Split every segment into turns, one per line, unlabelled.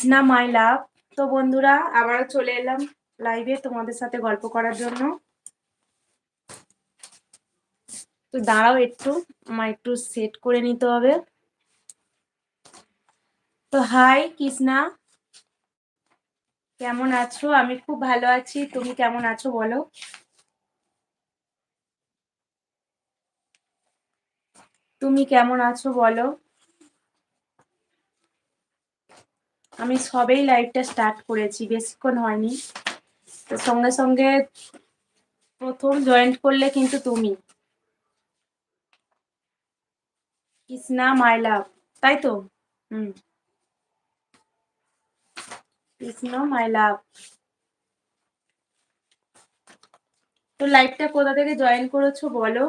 কৃষ্ণা মাই লাভ তো বন্ধুরা আবারও চলে এলাম লাইভে তোমাদের সাথে গল্প করার জন্য। তো দাঁড়াও একটু, আমার একটু সেট করে নিতে হবে। তো হাই কৃষ্ণা। কেমন আছো? আমি খুব ভালো আছি। তুমি কেমন আছো বলো? তুমি কেমন আছো বলো? আমি সবেই লাইভটা স্টার্ট করেছি, বেশিক্ষণ হয়নি। তো সঙ্গে সঙ্গে প্রথম জয়েন্ট করলে কিন্তু তুমি। কৃষ্ণা মাই লাভ তাই তো? হুম। কৃষ্ণ মাই লাভ তো লাইভটা কোথা থেকে জয়েন করেছ বলো?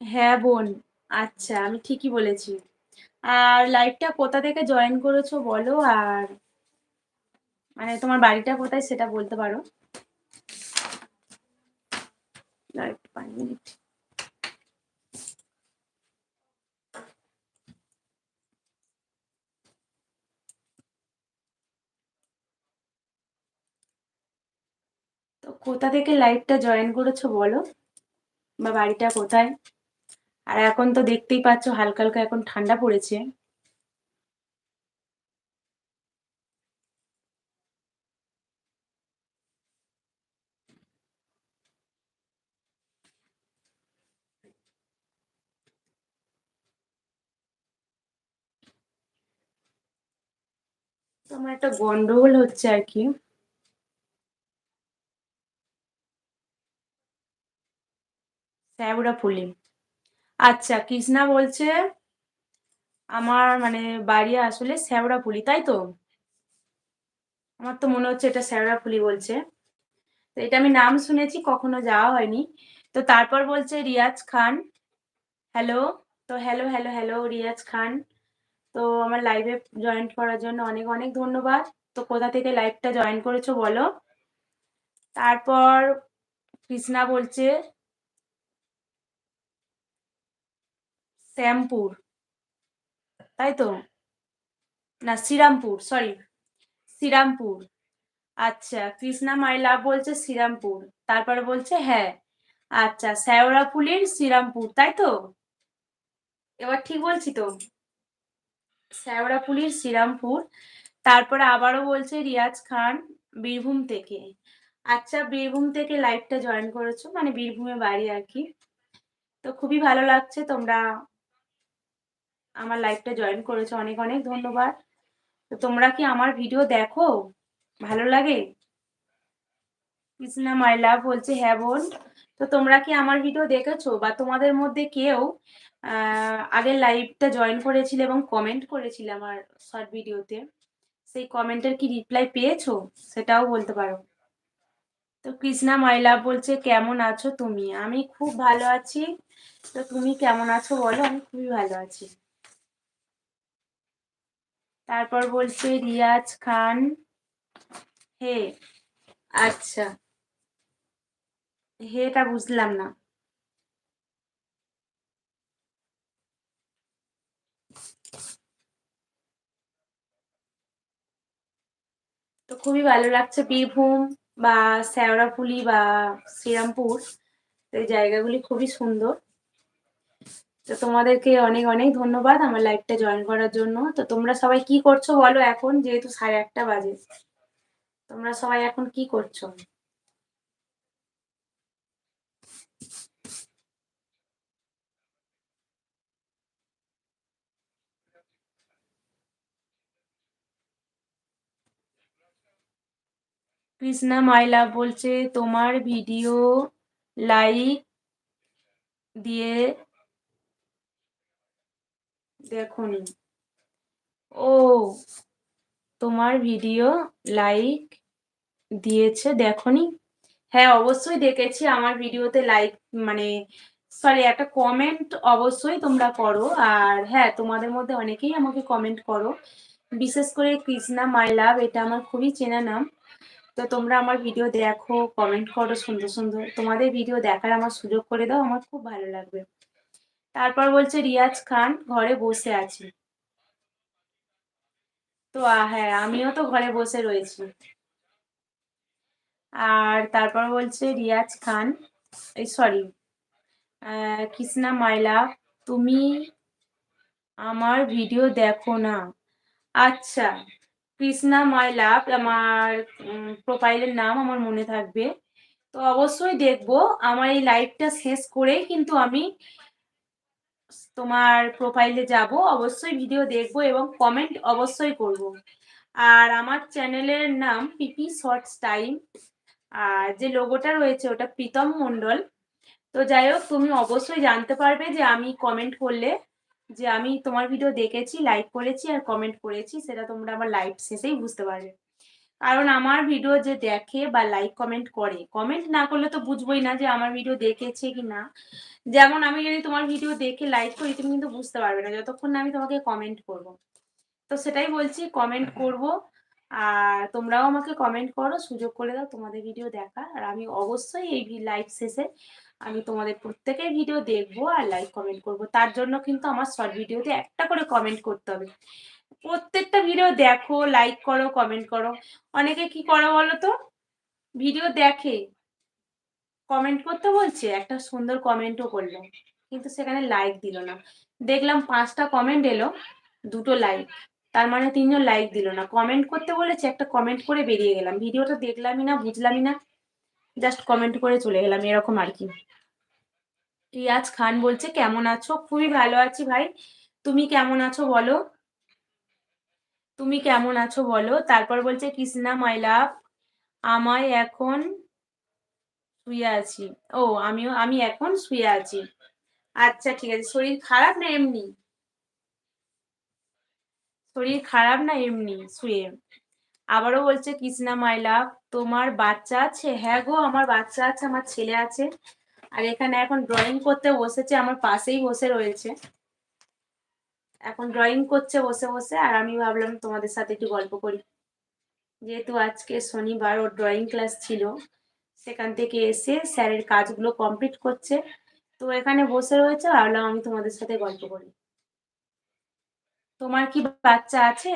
হ্যাঁ বোন আচ্ছা আমি ঠিকই বলেছি। আর লাইভটা কোথা থেকে জয়েন করেছ বলো? আর মানে তোমার বাড়িটা কোথায় সেটা বলতে পারো। তো কোথা থেকে লাইভটা জয়েন করেছ বলো? বা বাড়িটা কোথায়? আর এখন তো দেখতেই পাচ্ছ হালকা হালকা এখন ঠান্ডা পড়েছে। তোমার একটা গন্ডগোল হচ্ছে আর কি। শ্যাওড়া ফুলি আচ্ছা কৃষ্ণা বলছে আমার মানে বাড়ি আসলে শ্যাওড়া ফুলি তাই তো? আমার তো মনে হচ্ছে এটা শ্যাওড়া ফুলি বলছে। তো এটা আমি নাম শুনেছি, কখনো যাওয়া হয়নি। তো তারপর বলছে রিয়াজ খান। হ্যালো তো hello hello hello Riaz Khan. তো আমার লাইভে জয়েন করার জন্য অনেক অনেক ধন্যবাদ। তো কোথা থেকে লাইভটা জয়েন করেছ বলো? তারপর কৃষ্ণা বলছে শ্যামপুর। তাই তো? না, শ্রীরামপুর সরি শ্রীরামপুর। আচ্ছা কৃষ্ণা মাই লাভ বলছে শ্রীরামপুর, তারপরে বলছে হ্যাঁ। আচ্ছা শ্যাওড়াফুলির শ্রীরামপুর, তাই তো? এবার ঠিক বলছি তো। শ্যাওড়াফুলির শ্রীরামপুর, তারপরে আবারও বলছে রিয়াজ খান বীরভূম থেকে। আচ্ছা বীরভূম থেকে লাইভটা জয়েন করেছ মানে বীরভূমে বাড়ি আর কি। তো খুবই ভালো লাগছে, তোমরা আমার লাইফটা জয়েন করেছ, অনেক অনেক ধন্যবাদ। তো তোমরা কি আমার ভিডিও দেখো? ভালো লাগে? কৃষ্ণা মাই লাভ বলছে হ্যাঁ বোন। তো তোমরা কি আমার ভিডিও দেখেছ? বা তোমাদের মধ্যে কেউ আগের লাইভটা জয়েন করেছিল এবং কমেন্ট করেছিল আমার শর্ট ভিডিওতে সেই কমেন্টের কি রিপ্লাই পেয়েছ? সেটাও বলতে পারো। তো কৃষ্ণা মাই লাভ বলছে, কেমন আছো তুমি? আমি খুব ভালো আছি। তো তুমি কেমন আছো বলো? আমি খুবই ভালো আছি। তারপর বলছে রিয়াজ খান। হে। আচ্ছা। হেটা বুঝলাম না। তো খুবই ভালো লাগছে বীরভূম বা শ্যাওড়াফুলি বা শ্রীরামপুর। এই জায়গাগুলি খুবই সুন্দর। তো তোমাদেরকে অনেক অনেক ধন্যবাদ আমার লাইভটা জয়েন করার জন্য। তো তোমরা সবাই কি করছ বলো এখন? যেহেতু সাড়ে আটটা বাজে। তোমরা সবাই এখন কি করছ? কৃষ্ণা মাইলা বলছে, তোমার ভিডিও লাইক দিয়ে দেখুন। ও, তোমার ভিডিও লাইক দিয়েছে, দেখনি? হ্যাঁ অবশ্যই দেখেছি, আমার ভিডিওতে লাইক মানে সরি একটা কমেন্ট অবশ্যই তোমরা করো। আর হ্যাঁ তোমাদের মধ্যে অনেকেই আমাকে কমেন্ট করো। বিশেষ করে কৃষ্ণা মাই লাভ এটা আমার খুবই চেনা নাম। তো তোমরা আমার ভিডিও দেখো কমেন্ট করো সুন্দর সুন্দর। তোমাদের ভিডিও দেখার আমার সুযোগ করে দাও, আমার খুব ভালো লাগবে। তারপর বলছে, রিয়াজ খান ঘরে বসে আছি। তো হ্যাঁ আমিও তো ঘরে বসে রয়েছি। আর তারপর বলছে, রিয়াজ খান, এই সরি কৃষ্ণা মাইলা, তুমি আমার ভিডিও দেখো না। আচ্ছা কৃষ্ণা মাই লাভ আমার প্রোফাইলের নাম আমার মনে থাকবে। তো অবশ্যই দেখব, আমার এই লাইভটা শেষ করেই কিন্তু আমি তোমার প্রোফাইলে যাব, অবশ্যই ভিডিও দেখব এবং কমেন্ট অবশ্যই করব। আর আমার চ্যানেলের নাম পিপি শর্টস টাইম আর যে লোগোটা রয়েছে ওটা প্রীতম মণ্ডল। তো যাই হোক, তুমি অবশ্যই জানতে পারবে যে আমি কমেন্ট করলে যে আমি তোমার ভিডিও দেখেছি লাইক করেছি আর কমেন্ট করেছি, সেটা তোমরা আমার লাইভ শেষেই বুঝতে পারবে। কারণ আমার ভিডিও যে দেখে বা লাইক কমেন্ট করে কমেন্ট না করলে তো বুঝবোই না যে আমার ভিডিও দেখেছে কি না যেমন আমি যদি তোমার ভিডিও দেখে লাইক করি তুমি কিন্তু বুঝতে পারবে না যতক্ষণ না আমি তোমাকে কমেন্ট করব। তো সেটাই বলছি কমেন্ট করব আর তোমরাও আমাকে কমেন্ট করো সুযোগ করে দাও তোমাদের ভিডিও দেখা আর আমি অবশ্যই এই লাইভ শেষে আমি তোমাদের প্রত্যেকের ভিডিও দেখব আর লাইক কমেন্ট করব। তার জন্য কিন্তু আমার শর্ট ভিডিওতে একটা করে কমেন্ট করতে হবে। প্রত্যেকটা ভিডিও দেখো লাইক করো কমেন্ট করো। অনেকে কি করো বলো তো? ভিডিও দেখে। কমেন্ট করতে বলছে, একটা সুন্দর কমেন্টও করল। কিন্তু সেখানে লাইক দিল না। দেখলাম পাঁচটা কমেন্ট এলো, দুটো লাইক তার মানে তিনজন লাইক দিল না। কমেন্ট করতে বলেছে, একটা কমেন্ট করে বেরিয়ে গেলাম। ভিডিওটা দেখলামই না, বুঝলামই না। জাস্ট কমেন্ট করে চলে গেলাম, এরকম আর কি। রিয়াজ খান বলছে, কেমন আছো? খুবই ভালো আছি ভাই। তুমি কেমন আছো বলো? তুমি কেমন আছো বলো? তারপর বলছে, কৃষ্ণা মাইলাভ আমায় এখন শুয়ে আছি। ও, আমিও, আমি এখন শুয়ে আছি। আচ্ছা ঠিক আছে। শরীর খারাপ না এমনি? শরীর খারাপ না এমনি শুয়ে? আবারও বলছে, কৃষ্ণা মাইলা তোমার বাচ্চা আছে? হ্যাঁ গো, আমার বাচ্চা আছে, আমার ছেলে আছে। আর এখানে এখন ড্রয়িং করতে বসেছে, আমার পাশেই বসে রয়েছে। এখন ড্রয়িং করছে বসে বসে, আর আমি ভাবলাম তোমাদের সাথে একটু গল্প করি। যেহেতু আজকে শনিবার, ওর ড্রয়িং ক্লাস ছিল, সেখান থেকে এসে স্যারের কাজগুলো কমপ্লিট করছে। তো এখানে বসে রয়েছে, ভাবলাম আমি তোমাদের সাথে গল্প করি। তোমার কি বাচ্চা আছে?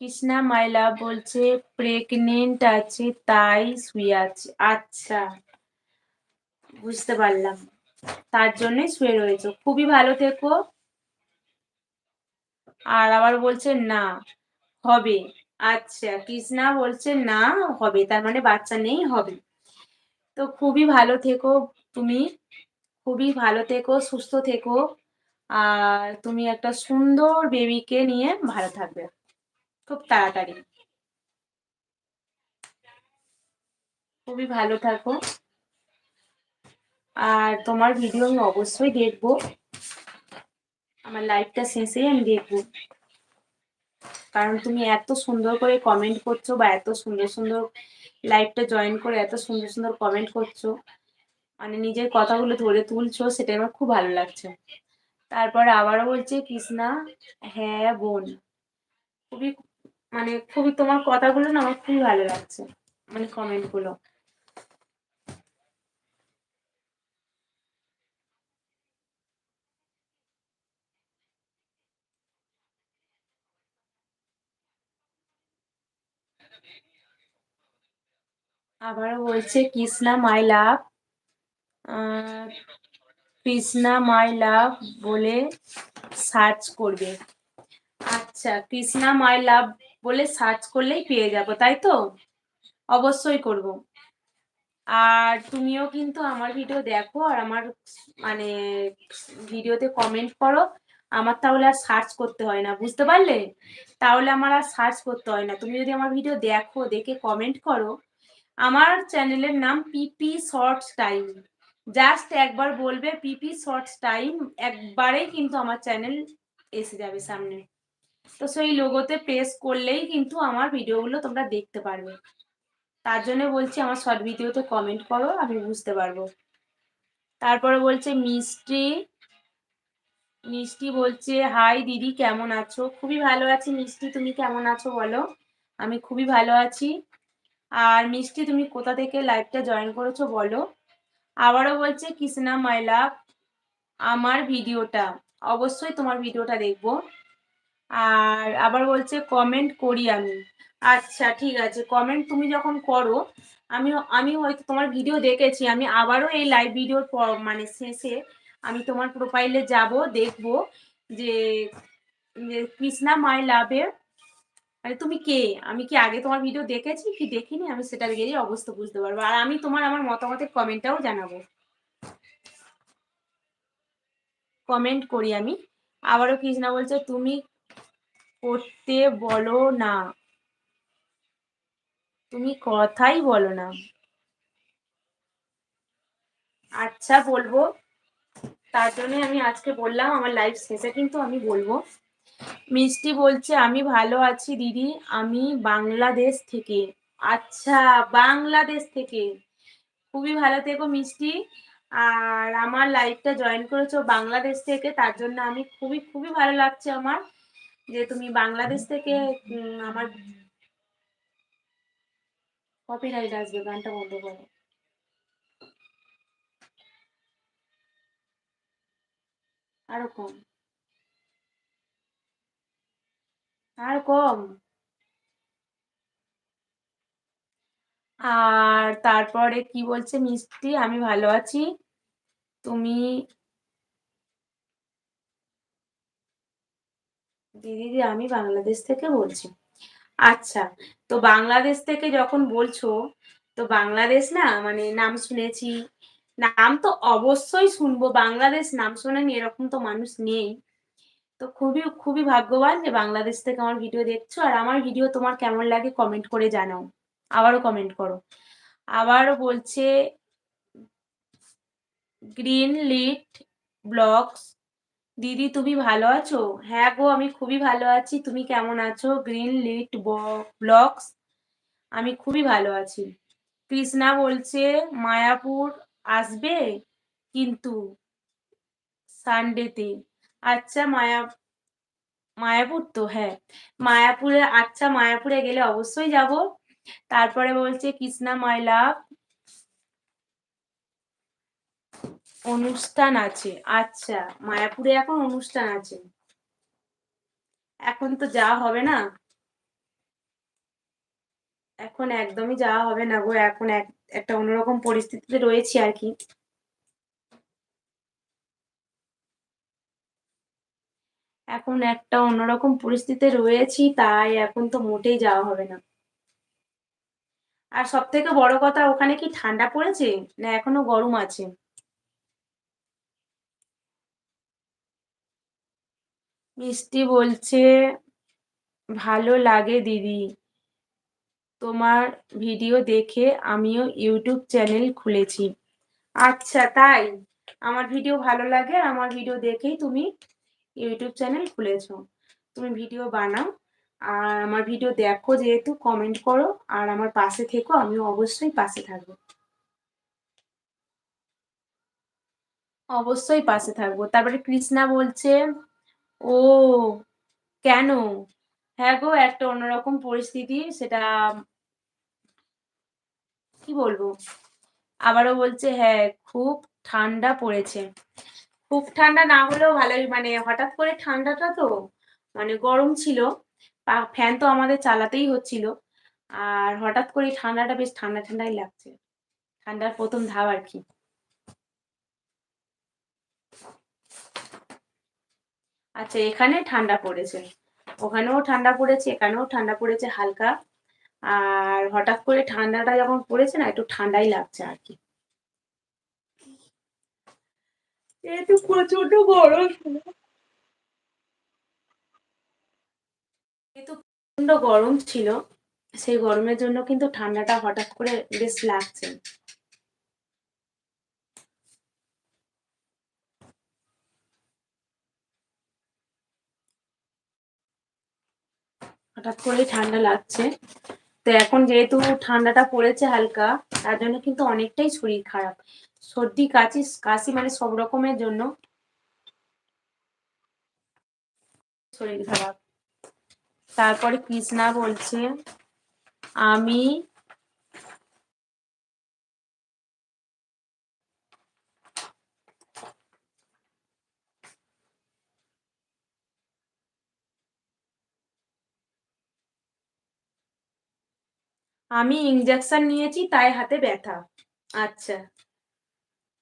কৃষ্ণা মাইলা বলছে প্রেগনেন্ট আছে, তাই শুয়ে আছে। আচ্ছা বুঝতে পারলাম। তার জন্যই শুয়ে রয়েছে। খুবই ভালো থেকো। আর আবার বলছে, না, হবে। আচ্ছা কৃষ্ণা বলছে, না, হবে। তার মানে বাচ্চা নেই, হবে। তো খুবই ভালো থেকো তুমি। খুবই ভালো থেকো, সুস্থ থেকো। আর তুমি একটা সুন্দর বেবিকে নিয়ে ভালো থাকবে। খুব তাড়াতাড়ি। খুবই ভালো থাকো। আর তোমার ভিডিও আমি অবশ্যই দেখব। আমার লাইভটা শেষেই আমি দেখব। কারণ তুমি এত সুন্দর করে কমেন্ট করছ বা এত সুন্দর সুন্দর লাইভটা জয়েন করে এত সুন্দর সুন্দর কমেন্ট করছ মানে নিজের কথাগুলো ধরে তুলছো, সেটা আমার খুব ভালো লাগছে। তারপর আবারও বলছে, কৃষ্ণা হ্যাঁ বোন। খুবই মানে খুবই তোমার কথাগুলো না আমার খুবই ভালো লাগছে মানে কমেন্ট কমেন্টগুলো আবারও বলছে, কৃষ্ণা মাই লাভ কৃষ্ণা মাই লাভ বলে সার্চ করবে। আচ্ছা কৃষ্ণা মাই লাভ বলে সার্চ করলেই পেয়ে যাব, তাই তো? অবশ্যই করব। আর তুমিও কিন্তু আমার ভিডিও দেখো আর আমার মানে ভিডিওতে কমেন্ট করো। আমার তাহলে আর সার্চ করতে হয় না, বুঝতে পারলে? তাহলে আমার আর সার্চ করতে হয় না। তুমি যদি আমার ভিডিও দেখো, দেখে কমেন্ট করো, আমার চ্যানেলের নাম পিপি শর্টস টাইম জাস্ট একবার বলবে পিপি শর্টস টাইম একবারেই কিন্তু আমার চ্যানেল এসে যাবে সামনে। তো সেই লোগোতে প্রেস করলেই কিন্তু আমার ভিডিওগুলো তোমরা দেখতে পারবে। তার জন্য বলছি আমার শর্ট ভিডিওতে কমেন্ট করো, আমি বুঝতে পারব। তারপরে বলছে, মিষ্টি। মিষ্টি বলছে হাই দিদি, কেমন আছো? খুবই ভালো আছি মিষ্টি, তুমি কেমন আছো বলো? আমি খুবই ভালো আছি। আর মিষ্টি, তুমি কোথা থেকে লাইভটা জয়েন করেছ বলো? আবারও বলছে, কৃষ্ণা মাই লাভ আমার ভিডিওটা অবশ্যই তোমার ভিডিওটা দেখব। আর আবার বলছে কমেন্ট করি আমি। আচ্ছা ঠিক আছে। কমেন্ট তুমি যখন করো আমি আমি হয়তো তোমার ভিডিও দেখেছি। আমি আবারও এই লাইভ ভিডিওর মানে শেষে আমি তোমার প্রোফাইলে যাব, দেখব যে কৃষ্ণা মাই লাভের মানে তুমি কে? আমি কি আগে তোমার ভিডিও দেখেছি? কি দেখিনি? আমি সেটা গিয়ে অবস্থা বুঝতে পারব। আর আমি তোমার আমার মতামতের কমেন্টটাও জানাব। কমেন্ট করি আমি। আবারও কৃষ্ণা বলছে, তুমি করতে বলো না। তুমি কথাই বলো না। আচ্ছা বলব। তার জন্য আমি আজকে বললাম, আমার লাইফ শেষে কিন্তু আমি বলব। মিষ্টি বলছে, আমি ভালো আছি দিদি, আমি বাংলাদেশ থেকে। আচ্ছা বাংলাদেশ থেকে। খুবই ভালো থেকো মিষ্টি। আর আমার লাইফটা জয়েন করেছ বাংলাদেশ থেকে, তার জন্য আমি খুবই খুবই ভালো লাগছে আমার। যে তুমি বাংলাদেশ থেকে আমার কপিরাইট আসবে, গানটা বন্ধ করো। আরও কম। আর কম। আর তারপরে কি বলছে মিষ্টি? আমি ভালো আছি। তুমি দিদি আমি বাংলাদেশ থেকে বলছি। আচ্ছা তো বাংলাদেশ থেকে যখন বলছো, তো বাংলাদেশ না মানে নাম শুনেছি। নাম তো অবশ্যই শুনব, বাংলাদেশ নাম শোনেনি এরকম তো মানুষ নেই। তো খুবই খুবই ভাগ্যবান যে বাংলাদেশ থেকে আমার ভিডিও দেখছ, আর আমার ভিডিও তোমার কেমন লাগে কমেন্ট করে জানাও। আবারও কমেন্ট করো। আবারও বলছে গ্রিন লিট ব্লগস দিদি তুমি ভালো আছো? হ্যাঁ গো, আমি খুবই ভালো আছি। তুমি কেমন আছো? গ্রিন লিট ব্লগস আমি খুবই ভালো আছি। কৃষ্ণা বলছে, মায়াপুর আসবে কিন্তু সানডেতে আচ্ছা মায়া, মায়াপুর তো হ্যাঁ। মায়াপুরে আচ্ছা মায়াপুরে গেলে অবশ্যই যাব। তারপরে বলছে, কৃষ্ণা মাইলা অনুষ্ঠান আছে। আচ্ছা মায়াপুরে এখন অনুষ্ঠান আছে। এখন তো যাওয়া হবে না। এখন একদমই যাওয়া হবে না গো, এখন এক, একটা অন্যরকম পরিস্থিতিতে রয়েছি আর কি। এখন একটা অন্যরকম পরিস্থিতিতে রয়েছি, তাই এখন তো মোটেই যাওয়া হবে না। আর সব থেকে বড় কথা, ওখানে কি ঠান্ডা পড়েছে? না এখনও গরম আছে? মিষ্টি বলছে, ভালো লাগে দিদি। তোমার ভিডিও দেখে আমিও ইউটিউব চ্যানেল খুলেছি। আচ্ছা তাই? আমার ভিডিও ভালো লাগে আমার ভিডিও দেখেই তুমি ইউটিউব চ্যানেল খুলেছো। তুমি ভিডিও বানাও আর আমার ভিডিও দেখো যেহেতু কমেন্ট করো আর আমার পাশে থেকো, আমিও অবশ্যই পাশে থাকব। অবশ্যই পাশে থাকব। তারপরে কৃষ্ণা বলছে ও, কেন? হ্যাঁ গো, একটা অন্যরকম পরিস্থিতি, সেটা কি বলব? আবারও বলছে হ্যাঁ খুব ঠান্ডা পড়েছে। খুব ঠান্ডা না হলেও ভালোই মানে হঠাৎ করে ঠান্ডাটা তো মানে গরম ছিল। ফ্যান তো আমাদের চালাতেই হচ্ছিল। আর হঠাৎ করে ঠান্ডাটা বেশ ঠান্ডা ঠান্ডাই লাগছে। ঠান্ডার প্রথম ধাপ আর কি। আচ্ছা এখানে ঠান্ডা পড়েছে। ওখানেও ঠান্ডা পড়েছে, এখানেও ঠান্ডা পড়েছে হালকা। আর হঠাৎ করে ঠান্ডাটা যখন পড়েছে না, একটু ঠান্ডাই লাগছে আর কি। একটু প্রচণ্ড গরম। প্রচণ্ড গরম ছিল। সেই গরমের জন্য কিন্তু ঠান্ডাটা হঠাৎ করে বেশ লাগছে। হঠাৎ করেই ঠান্ডা লাগছে। তো এখন যেহেতু ঠান্ডাটা পড়েছে হালকা, তার জন্য কিন্তু অনেকটাই শরীর খারাপ। সর্দি, কাশি কাশি মানে সব রকমের জন্য শরীর খারাপ। তারপরে কৃষ্ণা বলছে, আমি আমি ইঞ্জেকশন নিয়েছি, তাই হাতে ব্যথা। আচ্ছা।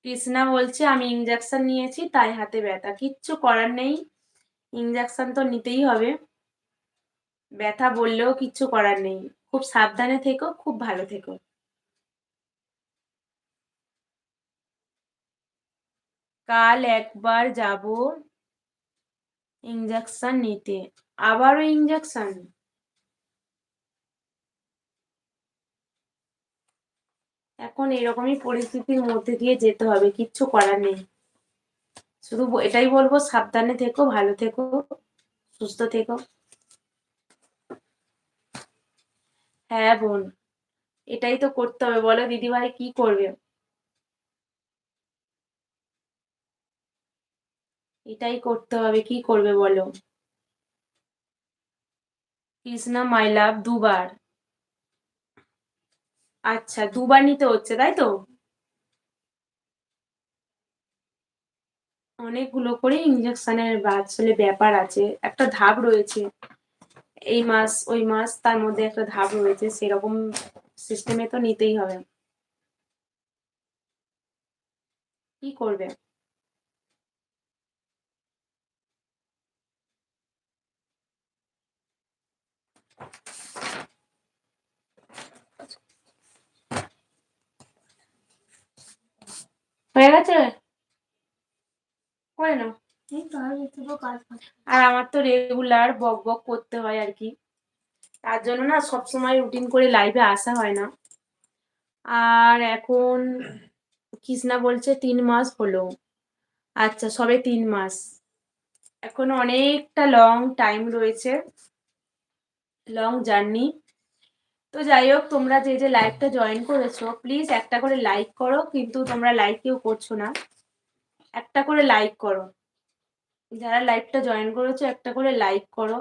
কৃষ্ণা বলছে, আমি ইঞ্জেকশন নিয়েছি, তাই হাতে ব্যথা। কিচ্ছু করার নেই। ইঞ্জেকশন তো নিতেই হবে। ব্যথা বললেও কিচ্ছু করার নেই। খুব সাবধানে থেকো, খুব ভালো থেকো। কাল একবার যাব ইঞ্জেকশন নিতে। আবারও ইঞ্জেকশন এখন এরকমই পরিস্থিতির মধ্যে দিয়ে যেতে হবে, কিচ্ছু করার নেই। শুধু এটাই বলব, সাবধানে থেকো, ভালো থেকো, সুস্থ থেকো। হ্যাঁ বোন, এটাই তো করতে হবে। বলো দিদিভাই কি করবে? এটাই করতে হবে, কি করবে বলো? কৃষ্ণা মাই লাভ দুবার। আচ্ছা দুবার নিতে হচ্ছে, তাই তো? অনেকগুলো করে ইঞ্জেকশনের আসলে ব্যাপার আছে। একটা ধাপ রয়েছে। এই মাস, ওই মাস তার মধ্যে একটা ধাপ রয়েছে, সেরকম সিস্টেমে তো নিতেই হবে। কি করবে? হয়ে গেছে করে নাও। আর আমার তো রেগুলার বক বক করতে হয় আর কি। তার জন্য না সবসময় রুটিন করে লাইভে আসা হয় না। আর এখন কৃষ্ণা বলছে তিন মাস হলো। আচ্ছা সবে তিন মাস। এখন অনেকটা লং টাইম রয়েছে। লং জার্নি তো যাই হোক তোমরা যে যে লাইভটা জয়েন করেছ প্লিজ একটা করে লাইক করো, কিন্তু তোমরা লাইক কেউ করছ না। একটা করে লাইক করো। যারা লাইভটা জয়েন করেছ, একটা করে লাইক করো।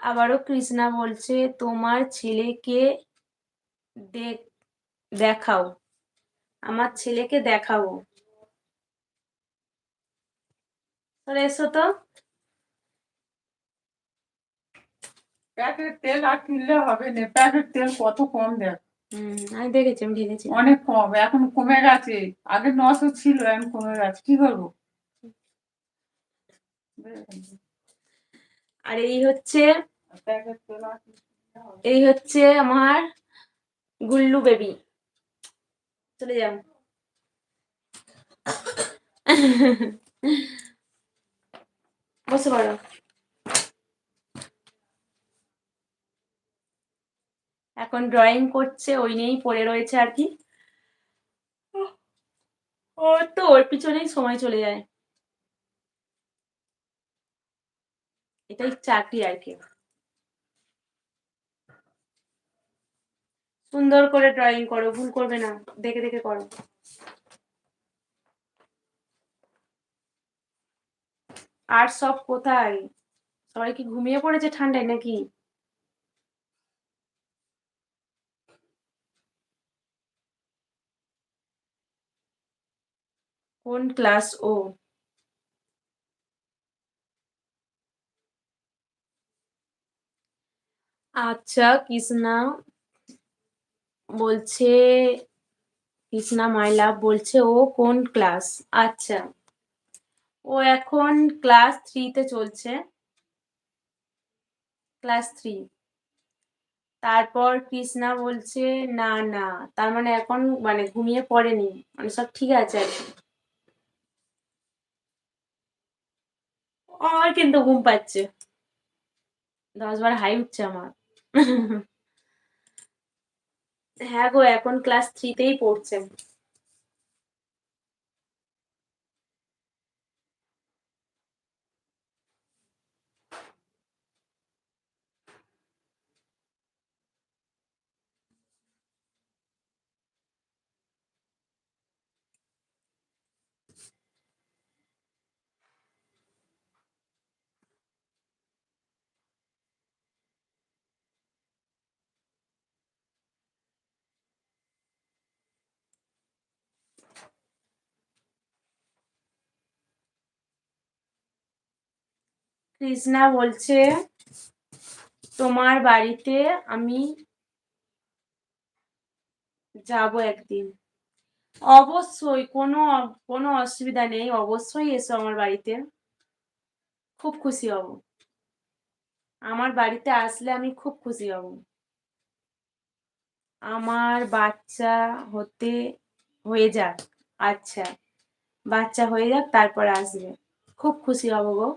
আবারও কৃষ্ণা বলছে, তোমার ছেলেকে দেখাও। আমার ছেলেকে তাহলে এসো তো।
প্যাকেট তেল আর কিনলে হবে না প্যাকেট তেল কত কম দেখ।
হুম আমি দেখেছি আমি ঢেলেছি
অনেক কম এখন কমে গেছে। আগে নশো ছিল এখন কমে গেছে। কি করব?
আর এই হচ্ছে। এই হচ্ছে আমার গুল্লু বেবি। চলে যাও। বসে পড়ো। এখন ড্রয়িং করছে, ওই নিয়েই পড়ে রয়েছে আর কি। ওর তো, ওর পিছনেই সময় চলে যায়। এটাই চাকরি আর কি। সুন্দর করে ড্রয়িং করো, ভুল করবে না, দেখে দেখে করো। আর সব কোথায়? সবাই কি ঘুমিয়ে পড়েছে ঠান্ডায় নাকি? কোন ক্লাস ও? আচ্ছা কৃষ্ণা বলছে, কৃষ্ণা মাই লাভ বলছে ও কোন ক্লাস? আচ্ছা ও এখন ক্লাস থ্রিতে চলছে। ক্লাস থ্রি তারপর কৃষ্ণা বলছে, না না, তার মানে এখন মানে ঘুমিয়ে পড়েনি মানে সব ঠিক আছে আর কি। আমার কিন্তু ঘুম পাচ্ছে। দশ বার হাই উঠছে আমার। হ্যাঁ গো, এখন ক্লাস থ্রিতেই পড়ছে। কৃষ্ণা বলছে, তোমার বাড়িতে আমি যাব একদিন। অবশ্যই কোনো কোনো অসুবিধা নেই, অবশ্যই এসো আমার বাড়িতে। খুব খুশি হব। আমার বাড়িতে আসলে আমি খুব খুশি হব। আমার বাচ্চা হতে, হয়ে যাক আচ্ছা। বাচ্চা হয়ে যাক, তারপর আসবে। খুব খুশি হব গো।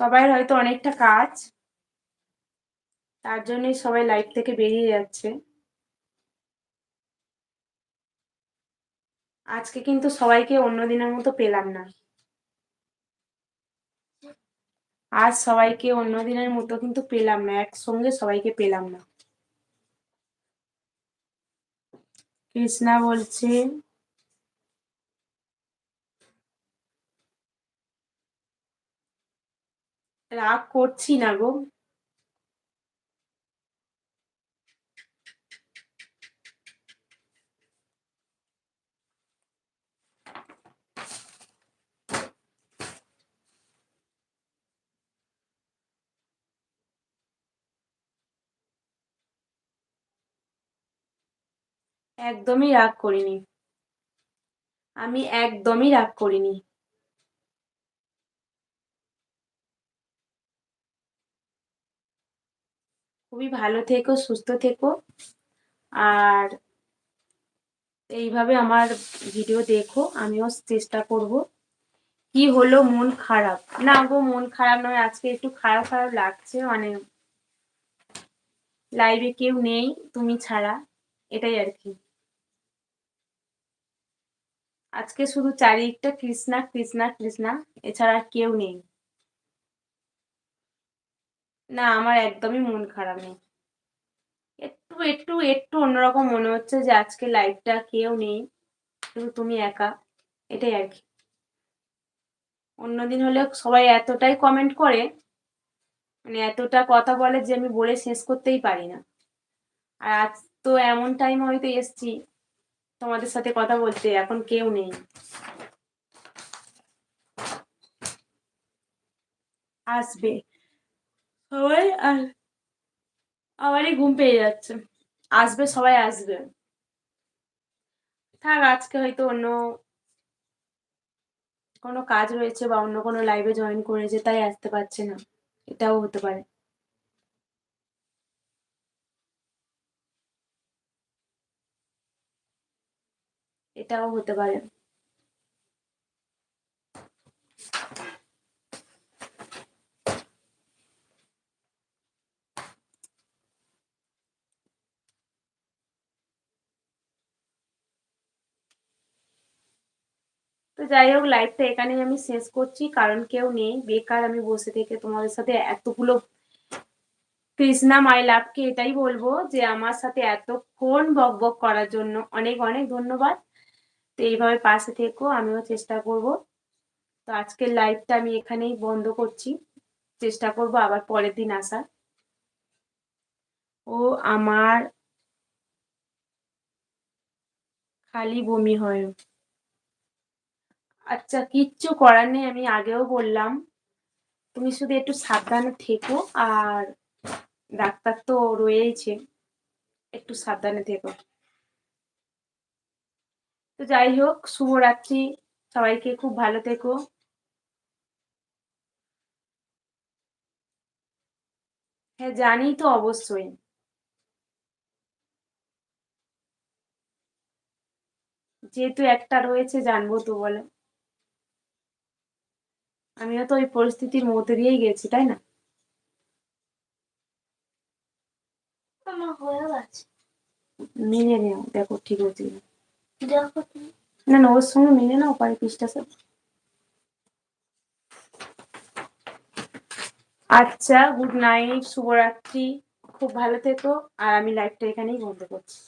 সবাই হয়তো অনেকটা কাজ তার জন্যই সবাই লাইভ থেকে বেরিয়ে যাচ্ছে। আজকে কিন্তু সবাইকে অন্য দিনের মতো পেলাম না। আজ সবাইকে অন্য দিনের মতো কিন্তু পেলাম না, একসঙ্গে সবাইকে পেলাম না। কৃষ্ণা বলছে রাগ করছি না গো। একদমই রাগ করিনি। আমি একদমই রাগ করিনি। খুবই ভালো থেকো, সুস্থ থেকো। আর এইভাবে আমার ভিডিও দেখো, আমিও চেষ্টা করব। কি হলো মন খারাপ? না গো, মন খারাপ নয়, আজকে একটু খারাপ খারাপ লাগছে মানে লাইভে কেউ নেই, তুমি ছাড়া, এটাই আর কি। আজকে শুধু চারিদিকটা কৃষ্ণা কৃষ্ণা কৃষ্ণা, এছাড়া কেউ নেই। না, আমার একদমই মন খারাপ নেই। একটু একটু একটু অন্যরকম মনে হচ্ছে যে আজকে লাইফটা কেউ নেই, শুধু তুমি একা, এটাই আর কি। অন্যদিন হলে সবাই এতটাই কমেন্ট করে মানে এতটা কথা বলে যে আমি বলে শেষ করতেই পারি না। আর আজ তো এমন টাইম হয়তো এসছি, তোমাদের সাথে কথা বলতে, এখন কেউ নেই। আসবে। সবাই আর আমারই ঘুম পেয়ে যাচ্ছে। আসবে, সবাই আসবে। থাক, আজকে হয়তো অন্য কোনো কাজ রয়েছে বা অন্য কোনো লাইভে জয়েন করেছে, তাই আসতে পারছে না। এটাও হতে পারে। এটাও হতে পারে। তো যাই হোক লাইভটা এখানেই আমি শেষ করছি। কারণ কেউ নেই। বেকার আমি বসে থেকে তোমাদের সাথে এতগুলো কৃষ্ণা মাই লাভকে এটাই বলব যে, আমার সাথে এতক্ষণ বক বক করার জন্য অনেক অনেক ধন্যবাদ। তো এইভাবে পাশে থেকো, আমিও চেষ্টা করব। তো আজকের লাইভটা আমি এখানেই বন্ধ করছি। চেষ্টা করব আবার পরের দিন আসার। ও আমার খালি বমি হয়। আচ্ছা কিচ্ছু করার নেই, আমি আগেও বললাম। তুমি শুধু একটু সাবধানে থেকো, আর ডাক্তার তো রয়েইছে, একটু সাবধানে থেকো। তো যাই হোক, শুভরাত্রি, সবাইকে খুব ভালো থেকো। হ্যাঁ জানি তো অবশ্যই। যেহেতু একটা রয়েছে, জানব তো বলো। আমিও তো ওই পরিস্থিতির মধ্যে দিয়েই গেছি তাই না?
আমার হয়ে গেছে
মেনে নেও দেখো ঠিক হচ্ছে
দেখো তুমি।
না না ওর সঙ্গে মেনে নাও পারে পিসটা সব। আচ্ছা গুড নাইট শুভরাত্রি খুব ভালো থেকো আর আমি লাইভটা এখানেই বন্ধ করছি।